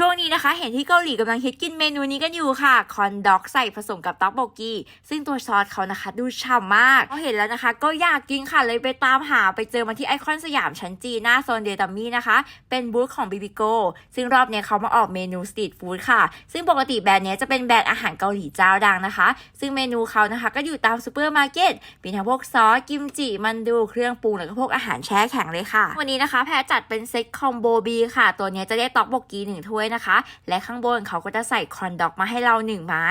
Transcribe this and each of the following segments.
ช่วงนี้นะคะ เห็นที่เกาหลีกำลังฮิตกินเมนูนี้กันอยู่ค่ะ คอนด็อกใส่ผสมกับต๊อกโบกีซึ่งตัวซอสเขานะคะ ดูฉ่ำมากพอเห็นแล้วนะคะ ก็อยากกินค่ะเลยไปตามหาไปเจอมาที่ไอคอนสยามชั้นจีหน้าโซนเดตัมมี่นะคะ เป็นบูธของบิบิโกซึ่งรอบเนี้ยเขามาออกเมนูสตรีทฟู้ดค่ะ ซึ่งปกติแบรนด์เนี้ยจะเป็นแบรนด์อาหารเกาหลีเจ้าดังนะคะ ซึ่งเมนูเขานะคะ ก็อยู่ตามซูเปอร์มาร์เก็ตมีทั้งพวกซอสกิมจิมันดูเครื่องปรุงแล้วก็พวกอาหารแช่แข็งเลยค่ะ วันนี้นะคะแพรจัดเป็นเซ็ตคอมโบบีค่ะ ตัวเนี้จะได้ต๊อกโบกีหนึ่งถ้วยนะคะ และข้างบนเขาก็จะใส่คอนด็อกมาให้เราหนึ่งไม้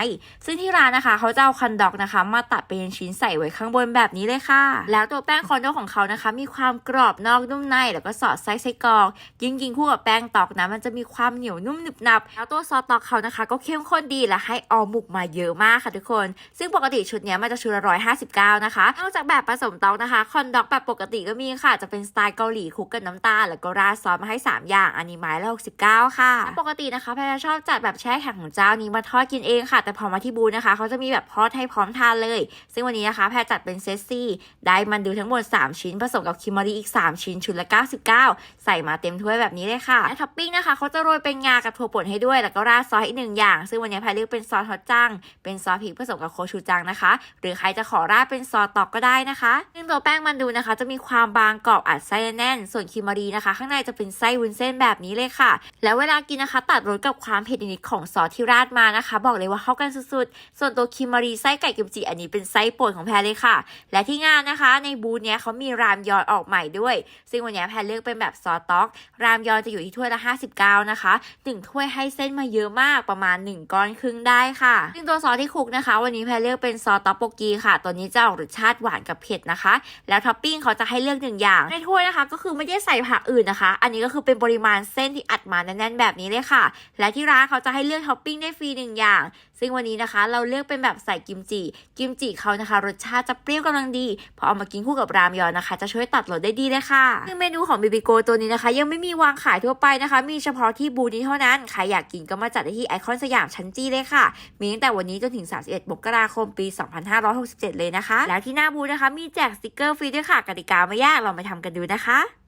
ซึ่งที่ร้านนะคะ เขาจะเอาคอนด็อกนะคะ มาตัดเป็นชิ้นใส่ไว้ข้างบนแบบนี้เลยค่ะ แล้วตัวแป้งคอนด็อกของเขานะคะ มีความกรอบนอกนุ่มใน แล้วก็สอดไส้ไส้กรอกยิ่งกินคู่กับแป้งตอกนะมันจะมีความเหนียวนุ่มหนึบหนับแล้วตัวซอสตอกเขานะคะ ก็เข้มข้นดีและให้ออมหมุกมาเยอะมากค่ะทุกคน ซึ่งปกติชุดนี้มันจะชุดละร้อยห้าสิบเก้านะคะนอกจากแบบผสมตอกนะคะคอนด็อกแบบปกติก็มีค่ะจะเป็นสไตล์เกาหลีคุกกับน้ำตาลแล้วก็ราดซอสมาให้สามอย่างอันนี้ไม้ละหกสิบเก้าค่ะปกกตินะคะแพรชอบจัดแบบแช่แข็งของเจ้านี้มาทอดกินเองค่ะ แต่พอมาที่บูธนะคะ เขาจะมีแบบทอดให้พร้อมทานเลย ซึ่งวันนี้นะคะ แพรจัดเป็นเซตซี่ได้มันดูทั้งหมด 3 ชิ้นผสมกับคิมอรีอีก 3 ชิ้นชุดละ 99 ใส่มาเต็มถ้วยแบบนี้เลยค่ะและท็อปปิ้งนะคะเขาจะโรยเป็นงากับถั่วป่นให้ด้วย แล้วก็ราดซอสอีกหนึ่งอย่าง ซึ่งวันนี้แพรเลือกเป็นซอสฮอตจังเป็นซอสพริกผสมกับโคชูจังนะคะ หรือใครจะขอราดเป็นซอสตอกก็ได้นะคะซึ่งตัวแป้งมันดูนะคะ จะมีความบางกรอบอัดไส้แน่น ส่วนคิมอรีนะคะ ข้างในจะเป็นไส้วุ้นเส้นแบบนี้เลยค่ะ แล้วเวลากินนะคะตัดรสกับความเผ็ดนิดของซอสที่ราดมานะคะ บอกเลยว่าเข้ากันสุดๆ ส่วนตัวคิมมารีไส้ไก่กิมจิอันนี้เป็นไส้โปรดของแพรเลยค่ะ และที่งานนะคะในบูธเนี้ยเขามีรามยอนออกใหม่ด้วย ซึ่งวันนี้แพรเลือกเป็นแบบซอสต๊อก รามยอนจะอยู่ที่ถ้วยละ 59 นะคะหนึ่งถ้วยให้เส้นมาเยอะมากประมาณ 1 ก้อนครึ่งได้ค่ะ ซึ่งตัวซอสที่คลุกนะคะ วันนี้แพรเลือกเป็นซอสต๊อกโปกีค่ะ ตัวนี้จะออกรสชาติหวานกับเผ็ดนะคะ แล้วท็อปปิ้งเขาจะให้เลือกหนึ่งอย่างในถ้วยนะคะ ก็คือไม่ได้ใส่ผักอื่นนะคะ อันนี้ก็คือเป็นปริมาณเส้นที่อัดมาแน่นๆแบบนี้เลยค่ะ และที่ร้านเขาจะให้เลือกท็อปปิ้งได้ฟรีหนึ่งอย่าง ซึ่งวันนี้นะคะ เราเลือกเป็นแบบใส่กิมจิ กิมจิเขานะคะ รสชาติจะเปรี้ยวกำลังดีพอเอามากินคู่กับรามยอนนะคะ จะช่วยตัดรสได้ดีเลยค่ะซึ่งเมนูของบิบิโกตัวนี้นะคะ ยังไม่มีวางขายทั่วไปนะคะ มีเฉพาะที่บูนี้เท่านั้นใครอยากกินก็มาจัดได้ที่ไอคอนสยามชั้นจีเลยค่ะ มีตั้งแต่วันนี้จนถึง 31มกราคมปี 2567 เลยนะคะ แล้วที่หน้าบูนะคะ มีแจกสติกเกอร์ฟรีด้วยค่ะกติกาไม่ยากลองไปทำกันดูนะคะ